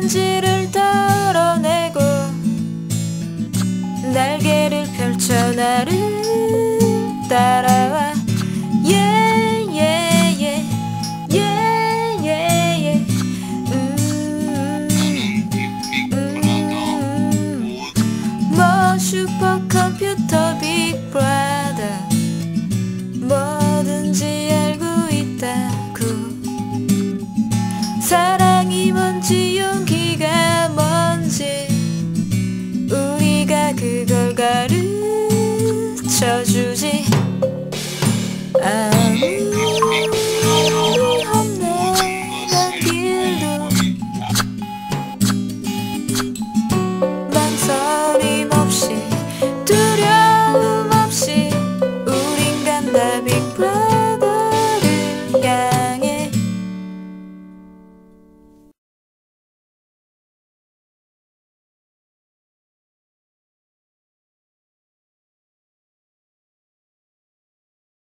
단지를 덜어내고 날개를 펼쳐 나를 따라와. 슈퍼컴퓨터 빅브라더. 뭐든지 알고 있다고. 사랑이 뭔지요